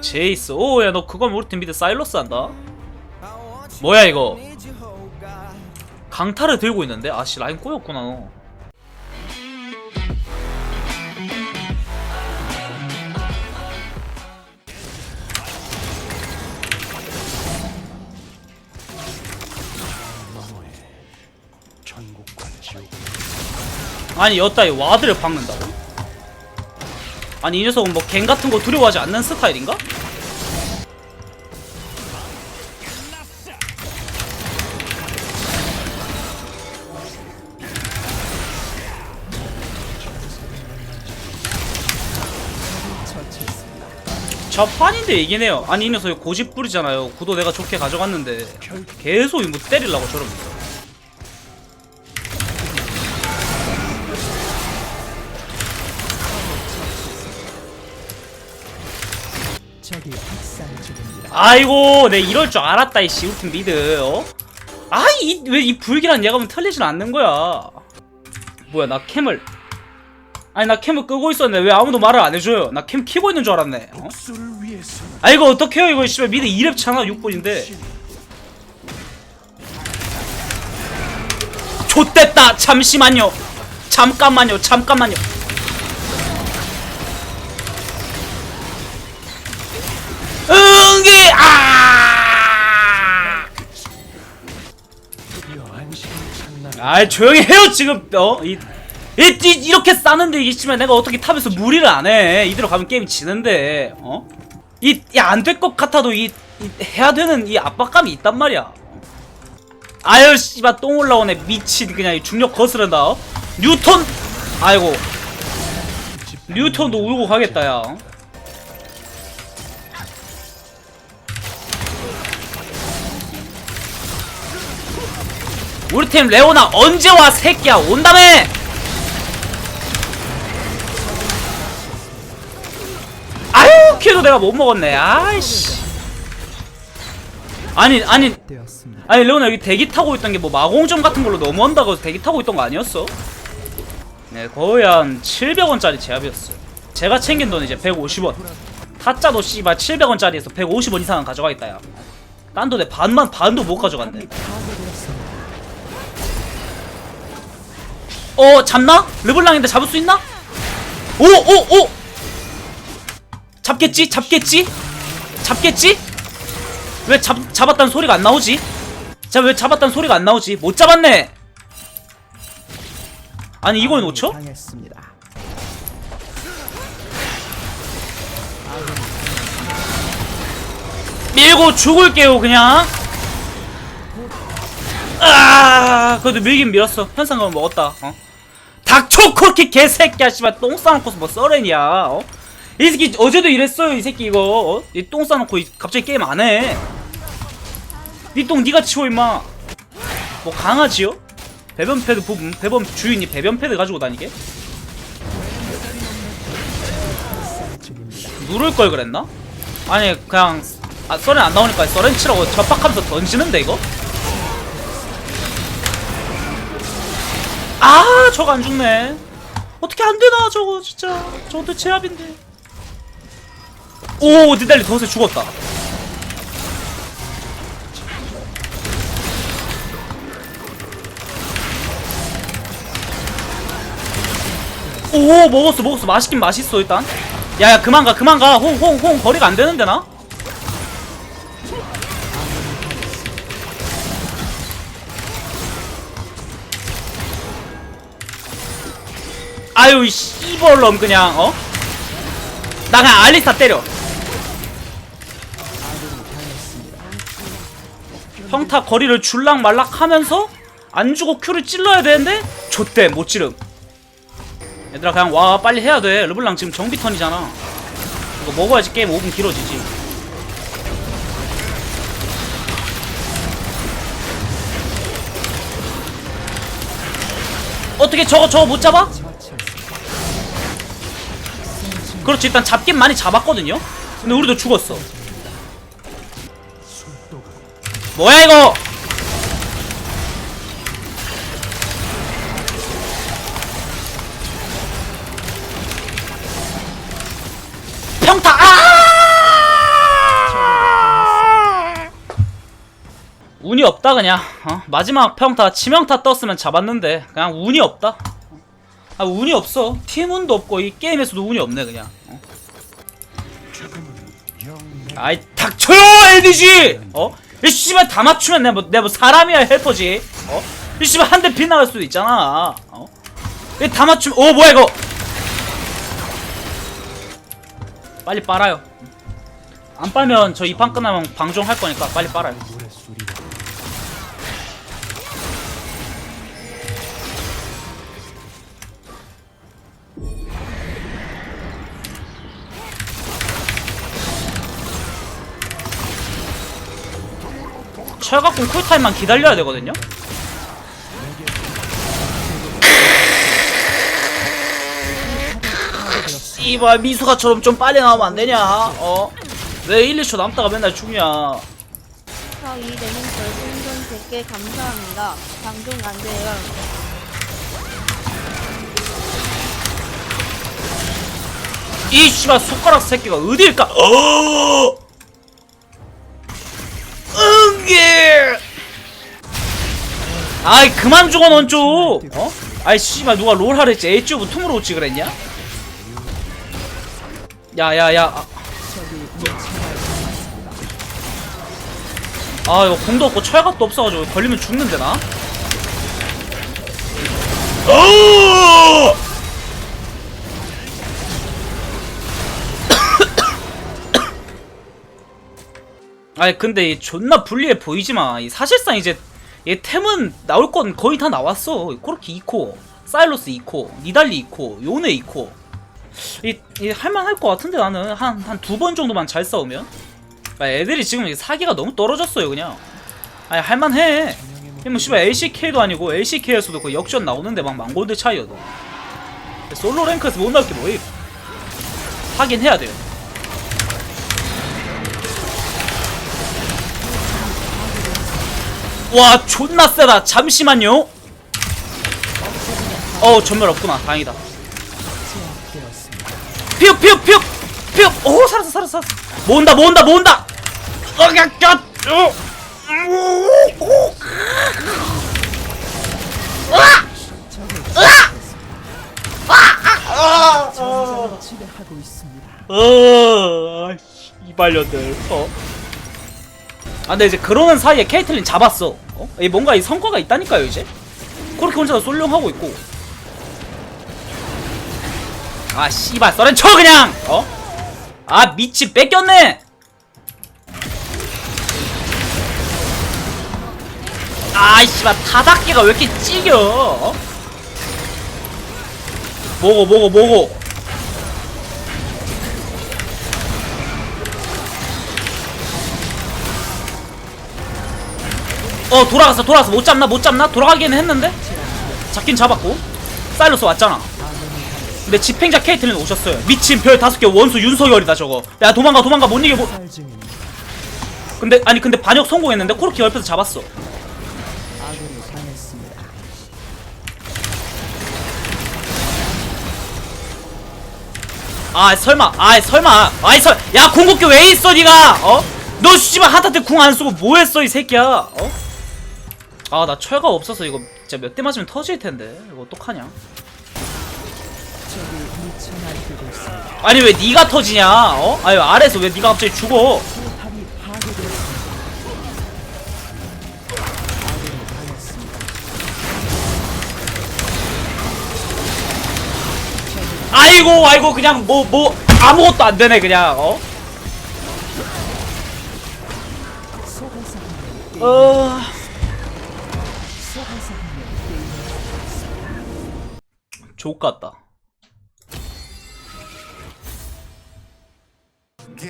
제이스. 오야 너 그거면 우리 팀 미드 사일러스 한다. 뭐야 이거? 강타를 들고 있는데? 아씨 라인 꼬였구나 너. 아니 여따 이 와드를 박는다고? 아니 이 녀석은 뭐 갱 같은 거 두려워하지 않는 스타일인가? 저 판인데 이기네요. 아니 이 녀석이 고집 부리잖아요. 구도 내가 좋게 가져갔는데 계속 뭐 때리려고 저러고 아이고 내 이럴 줄 알았다 이씨 우리 팀 미드. 어? 아이 왜 이 불길한 예감은 틀리진 않는 거야. 뭐야 나 캠을. 아니 나 캠을 끄고 있었는데 왜 아무도 말을 안 해줘요? 나 캠 키고 있는 줄 알았네. 어? 아 이거 어떡해요 이거 씨발. 미드 2렙 차나 6분인데. 좆됐다 잠시만요. 잠깐만요 잠깐만요 찾나 아 조용히 해요 지금. 어이 이, 이, 이렇게 싸는데 씨발 내가 어떻게 탑에서 무리를 안해? 이대로 가면 게임 지는데 어? 이 안 될 것 같아도 이, 이 해야 되는 이 압박감이 있단 말이야. 아유 씨발 똥 올라오네. 미친 그냥 이 중력 거스른다 어? 뉴턴? 아이고. 뉴턴도 울고 가겠다 야 우리 팀 레오나 언제 와 새끼야? 온다며! 아유 킬도 내가 못 먹었네. 아이씨. 아니 아니. 아니 레오나 여기 대기 타고 있던 게 뭐 마공점 같은 걸로 넘어온다고 해서 대기 타고 있던 거 아니었어? 네 거의 한 700원짜리 제압이었어요 제가 챙긴 돈 이제 150원. 타짜도 씨발 700원짜리에서 150원 이상은 가져가겠다 야딴 돈에 반만 반도 못 가져간대 어 잡나? 르블랑인데 잡을 수 있나? 오 오 오! 잡겠지? 잡겠지? 잡겠지? 왜 잡, 잡았다는 소리가 안 나오지? 자 왜 잡았다는 소리가 안 나오지? 못 잡았네! 아니 이걸 놓쳐? 밀고 죽을게요 그냥 아 그래도 밀긴 밀었어 현상금을 먹었다 어? 닥쳐 그렇게 개새끼야 씨발 똥 싸놓고서 뭐 썰렌이야 어? 이 새끼 어제도 이랬어요 이 새끼 이거 어? 이똥 싸놓고 이- 갑자기 게임 안해 니똥 니가 치워 임마 뭐 강아지요? 배변 패드 부분 배변 주인이 배변 패드 가지고 다니게? 누를 걸 그랬나? 아니 그냥 아 썰렌 안 나오니까 썰렌 치라고 협박하면서 던지는데 이거? 아 저거 안 죽네. 어떻게 안 되나 저거 진짜. 저것도 제압인데. 오 니달리 덫에 죽었다. 오 먹었어 먹었어. 맛있긴 맛있어 일단. 야야 그만 가 그만 가홍 홍홍 거리가 안 되는데 나 아유 이 씨벌놈 그냥 어? 나 그냥 알리스타 때려. 평타 거리를 줄락 말락 하면서 안 주고 큐를 찔러야 되는데 좆대 못 찌름. 얘들아 그냥 와 빨리 해야 돼. 르블랑 지금 정비 턴이잖아. 이거 먹어야지 게임 5분 길어지지. 어떻게 저거 저거 못 잡아? 그렇지 일단 잡긴 많이 잡았거든요. 근데 우리도 죽었어. 뭐야 이거? 평타! 아! 운이 없다 그냥. 어? 마지막 평타 치명타 떴으면 잡았는데 그냥 운이 없다. 아 운이 없어 팀 운도 없고 이 게임에서도 운이 없네 그냥 어? 아이 닥쳐요 LDG 어? 이 씨발 다 맞추면 내가 뭐, 내가 뭐 사람이야 헬퍼지 어? 이 씨발 한 대 빗나갈 수도 있잖아 어? 이다 맞추면 오 뭐야 이거 빨리 빨아요 안 빨면 저 이 판 끝나면 방종할 거니까 빨리 빨아요 철갑공 쿨타임만 기다려야 되거든요 씨발 미수가처럼 좀 빨리 나오면 안 되냐 어? 왜 1, 2초 남다가 맨날 죽냐 저이 내는 별풍선 100개 감사합니다. 방송 안 돼요. 이 씨발 손가락 새끼가 어딜까 어 아이 그만 죽어 넌 좀 어? 아이 씨발 누가 롤 하랬지 H오브 툼으로 오지 그랬냐? 야야야 아, 아 이거 공도 없고 철갑도 없어가지고 걸리면 죽는데 나? 아니 근데 이 존나 불리해 보이지만 이 사실상 이제 얘 템은 나올 건 거의 다 나왔어. 코르키 2코 사일로스 2코 니달리 2코 요네 2코. 이, 이 할만할 것 같은데 나는 한 한 두 번 정도만 잘 싸우면? 아, 애들이 지금 사기가 너무 떨어졌어요 그냥. 아니 할만해. 뭐 씨발 LCK도 아니고 LCK에서도 그 역전 나오는데 막 망골드 차이여도. 솔로 랭크에서 못 나올 게 뭐임? 하긴 해야 돼요 와 존나 세다 잠시만요 어 전멸 없구나 다행이다. 피읍 피읍 피읍 피읍 오 살았어 살았어 살았어 모은다 모은다 모은다 어야야 어. 전장을 지배하고 있습니다. 어, 이발년들. 어. 아, 근데 이제 그러는 사이에 케이틀린 잡았어. 어? 이 뭔가 이 성과가 있다니까요, 이제. 그렇게 혼자 솔룡하고 있고. 아, 씨발, 썰렌 쳐 그냥. 어? 아, 미치 뺏겼네. 아, 씨발, 타닥기가 왜 이렇게 찌겨? 어? 뭐고, 뭐고, 뭐고. 어 돌아갔어 돌아갔어. 못 잡나 못 잡나? 돌아가기는 했는데? 잡긴 잡았고. 사일러스 왔잖아. 근데 집행자 케이틀린 오셨어요. 미친 별 다섯 개 원수 윤석열이다 저거. 야 도망가 도망가. 못 이겨 못. 근데 아니 근데 반역 성공했는데 코르키 옆에서 잡았어. 아 설마 아 설마. 아이 설야 공격기 왜 있어 니가? 어? 너 씨발 한타 때 궁 안 쓰고 뭐 했어 이 새끼야? 어? 아 나 철가 없어서 이거 진짜 몇 대 맞으면 터질 텐데 이거 어떡하냐. 아니 왜 니가 터지냐 어? 아니 아래서 왜 니가 갑자기 죽어. 아이고 아이고 그냥 뭐뭐 아무것도 안 되네 그냥 어? 어... 족같다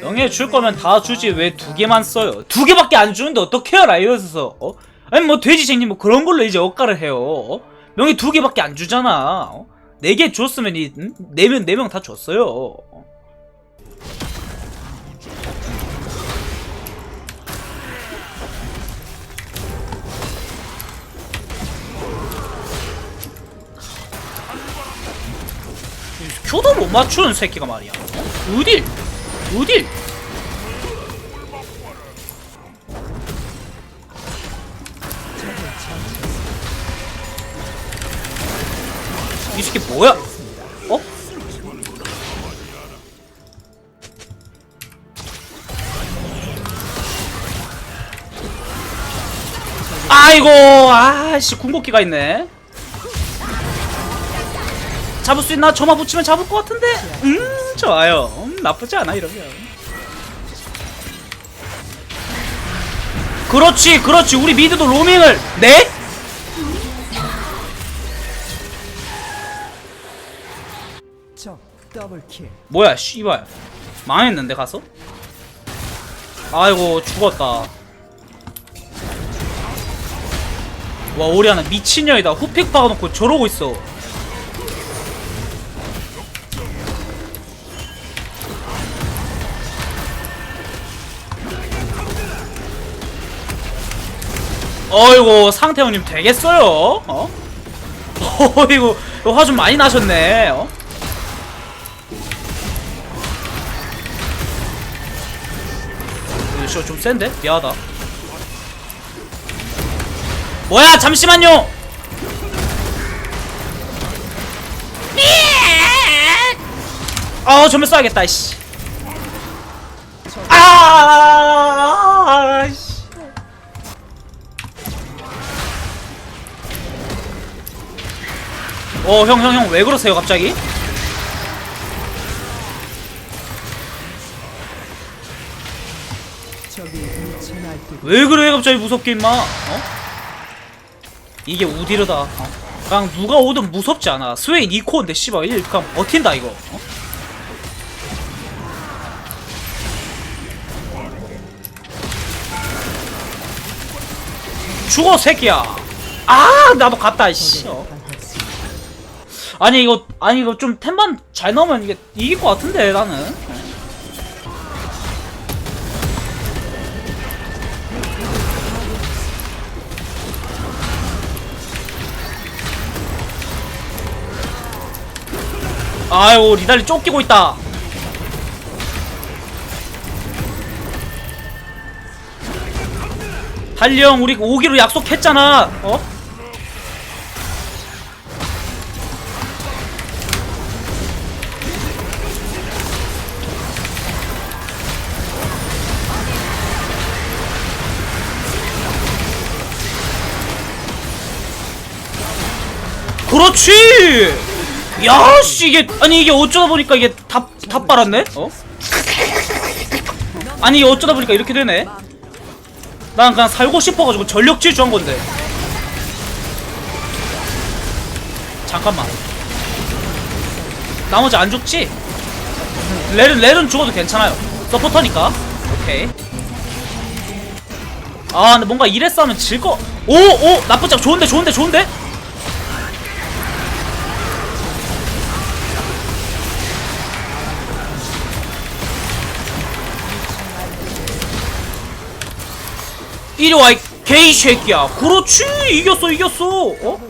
명예 줄 거면 다 주지 왜 두 개만 써요 두 개밖에 안 주는데 어떡해요 라이엇에서 어? 아니 뭐 돼지쟁님 뭐 그런 걸로 이제 억가를 해요 어? 명예 두 개밖에 안 주잖아 어? 네개 줬으면 이 응? 네명 네 명 다 줬어요 큐도 못 맞추는 새끼가 말이야. 어딜? 어딜? 이 새끼 뭐야? 어? 아이고 아씨 궁극기가 있네. 잡을 수 있나? 점화 붙이면 잡을 것 같은데? 음 좋아요. 음, 나쁘지 않아 이러면. 그렇지 그렇지. 우리 미드도 로밍을 네? 뭐야 씨발. 망했는데 가서? 아이고 죽었다. 와 오리아나 미친년이다. 후픽 박아놓고 저러고 있어 어이구 상태형님 되겠어요? 어? 어이구 화 좀 많이 나셨네 어? 이거 좀 센데? 미안하다 뭐야 잠시만요 아 전면 쏴야겠다 씨 아, 어, 형, 형, 형, 왜 그러세요, 갑자기? 왜 그래 갑자기 무섭게 임마 어? 이게 우디르다 어? 그냥 누가 오든 무섭지 않아 스웨인 이코인데 씨발 일 그냥 버틴다 이거 어? 죽어 새끼야 아 나도 갔다 씨 어. 아니 이거 아니 이거 좀 템만 잘 넣으면 이게 이길 것 같은데 나는. 아이고 리달리 쫓기고 있다. 달리 형 우리 오기로 약속했잖아. 어? 그렇지! 야, 씨, 이게, 아니, 이게 어쩌다 보니까 이게 다, 다 빨았네? 어? 아니, 이게 어쩌다 보니까 이렇게 되네? 난 그냥 살고 싶어가지고 전력 질주한 건데. 잠깐만. 나머지 안 죽지? 렐은, 렐은 죽어도 괜찮아요. 서포터니까. 오케이. 아, 근데 뭔가 이래 싸면 질 거. 오, 오! 나쁘지 않 좋은데, 좋은데, 좋은데? 이리 와, 이 개이 새끼야. 그렇지, 이겼어, 이겼어. 어?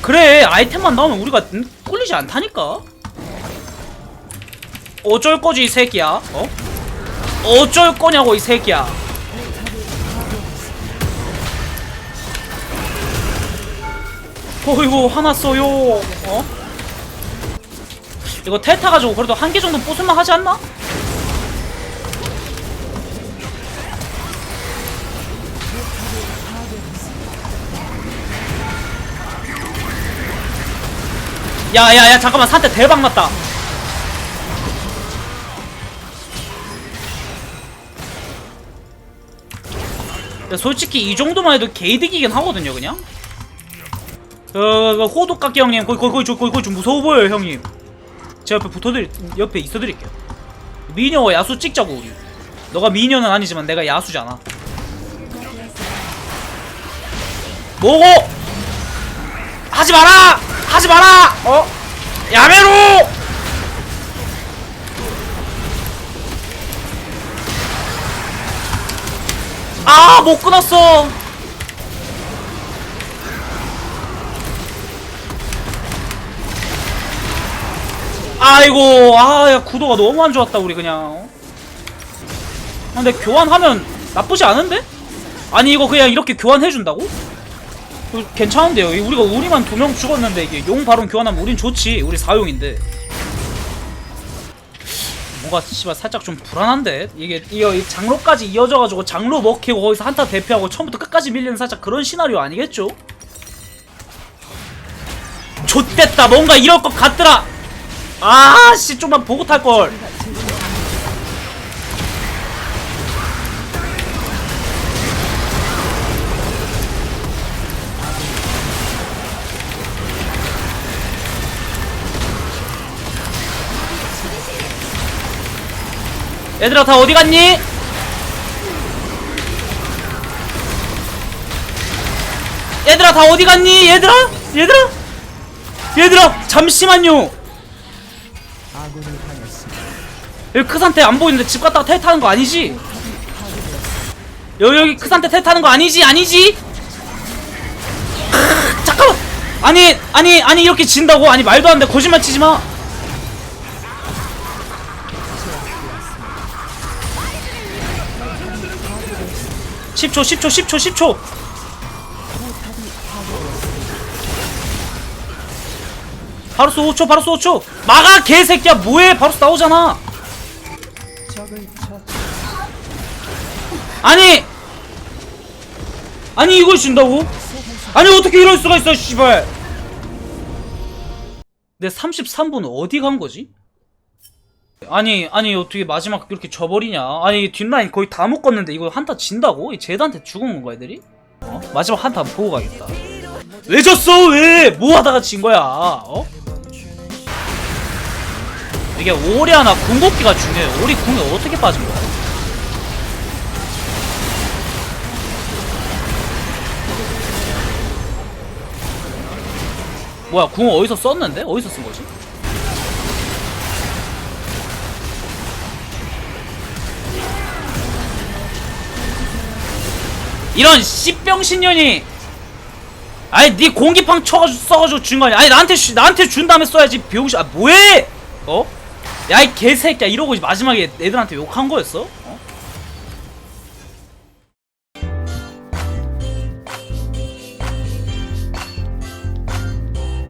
그래, 아이템만 나오면 우리가 음, 꿀리지 않다니까. 어쩔 거지, 이 새끼야. 어? 어쩔 거냐고, 이 새끼야. 어이구, 화났어요. 어? 이거 텔타 가지고 그래도 한 개 정도 부술만 하지 않나? 야야야 잠깐만. 산테 대박 났다. 야, 솔직히 이 정도만 해도 개이득이긴 하거든요 그냥. 어, 어, 호독각기 형님 거기 거기 거기 거기 거기 좀 무서워 보여요 형님. 제 옆에 붙어드릴 옆에 있어드릴게요. 미녀와 야수 찍자고 우리. 너가 미녀는 아니지만 내가 야수잖아. 뭐고? 하지 마라! 하지 마라! 어? 야메로! 아, 못 끊었어! 아이고, 아, 야, 구도가 너무 안 좋았다, 우리 그냥. 아, 근데 교환하면 나쁘지 않은데? 아니, 이거 그냥 이렇게 교환해준다고? 어, 괜찮은데요. 이 우리가 우리만 두 명 죽었는데 이게 용 바론 교환하면 우린 좋지. 우리 4용인데. 뭔가 씨발 살짝 좀 불안한데? 이게 이거 이 장로까지 이어져 가지고 장로 먹히고 거기서 한타 대피하고 처음부터 끝까지 밀리는 살짝 그런 시나리오 아니겠죠? 좆됐다. 뭔가 이럴 것 같더라. 아씨 좀만 보고 탈걸 얘들아 다 어디 갔니? 얘들아 다 어디 갔니? 얘들아? 얘들아? 얘들아 잠시만요. 여기 크산테 안 보이는데 집 갔다가 텔 타는 거 아니지? 여기 여기 크산테 텔 타는 거 아니지? 아니지? 크으, 잠깐만 아니 아니 아니 이렇게 진다고? 아니 말도 안 돼 거짓말 치지 마 10초 10초 10초 10초 바로스 5초 바로스 5초 막아 개새끼야 뭐해 바로스 나오잖아. 아니 아니 이걸 준다고? 아니 어떻게 이럴 수가 있어 씨발 내 33분 어디 간 거지? 아니 아니 어떻게 마지막 이렇게 져버리냐 아니 뒷라인 거의 다 묶었는데 이거 한타 진다고? 이 제드한테 죽은 건가 애들이? 어? 마지막 한타 보고 가겠다 왜 졌어 왜? 뭐 하다가 진 거야 어? 이게 오리 하나 궁극기가 중요해 오리 궁이 어떻게 빠진 거야 뭐야 궁 어디서 썼는데? 어디서 쓴 거지? 이런 씨병신년이. 아니 네 공기팡 쳐가지고 써가지고 준 거 아니야? 아니 나한테 주- 나한테 준 다음에 써야지 병신. 아 뭐해? 어? 야 이 개새끼야. 이러고 마지막에 애들한테 욕한 거였어?